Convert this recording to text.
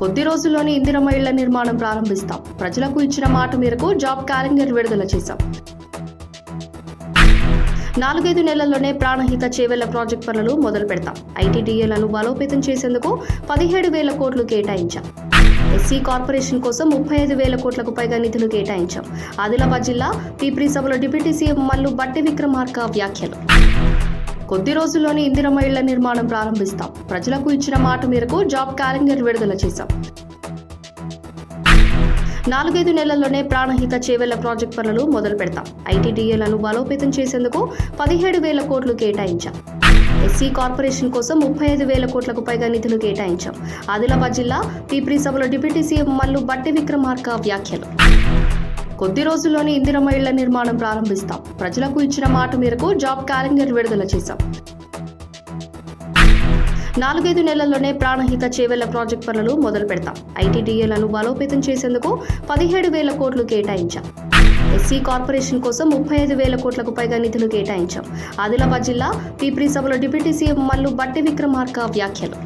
కొద్ది రోజుల్లోనే ఇందిరమ్మ ఇళ్ళ నిర్మాణం ప్రారంభిస్తాం. ప్రజలకు ఇచ్చిన మాట మేరకు జాబ్ క్యాలెండర్ విడుదల చేశాం. నాలుగైదు నెలల్లోనే ప్రాణహిత చేవెళ్ళ ప్రాజెక్ట్ పనులు మొదలు పెడతాం. ఐటీడీఏలను బలోపేతం చేసేందుకు పదిహేడు వేల కోట్లు కేటాయించాం. ఎస్సీ కార్పొరేషన్ కోసం ముప్పై ఐదు వేల కోట్లకు పైగా నిధులు కేటాయించాం. ఆదిలాబాద్ జిల్లా పీప్రీ సభలో డిప్యూటీ సీఎం మల్లు బట్టి విక్రమార్క వ్యాఖ్యలు. కొద్ది రోజుల్లోనే ఇందిరమ్మ ఇళ్ళ నిర్మాణం ప్రారంభిస్తాం. ప్రజలకు ఇచ్చిన మాట మేరకు జాబ్ క్యాలెండర్ విడుదల చేశాం. నాలుగైదు నెలల్లోనే ప్రాణహిత చేవెళ్ళ ప్రాజెక్ట్ పనులు మొదలు పెడతాం. ఐటీడీఏలను బలోపేతం చేసేందుకు పదిహేడు వేల కోట్లు కేటాయించాం. ఎస్సీ కార్పొరేషన్ కోసం ముప్పై ఐదు వేల కోట్లకు పైగా నిధులు కేటాయించాం. ఆదిలాబాద్ జిల్లా పీప్రీ సభలో డిప్యూటీ సీఎం మల్లు బట్టి విక్రమార్క వ్యాఖ్యలు. కొద్ది రోజుల్లోనే ఇందిరమ్మ ఇళ్ళ నిర్మాణం ప్రారంభిస్తాం. ప్రజలకు ఇచ్చిన మాట మేరకు జాబ్ క్యాలెండర్ విడుదల చేశాం. నాలుగైదు నెలల్లోనే ప్రాణహిత చేవెళ్ళ ప్రాజెక్ట్ పనులు మొదలు పెడతాం. ఐటీడీఏలను బలోపేతం చేసేందుకు పదిహేడు వేల కోట్లు కేటాయించాం. ఎస్సీ కార్పొరేషన్ కోసం ముప్పై ఐదు వేల కోట్లకు పైగా నిధులు కేటాయించాం. ఆదిలాబాద్ జిల్లా పీప్రీ సభలో డిప్యూటీ సీఎం మల్లు బట్టి విక్రమార్క వ్యాఖ్యలు.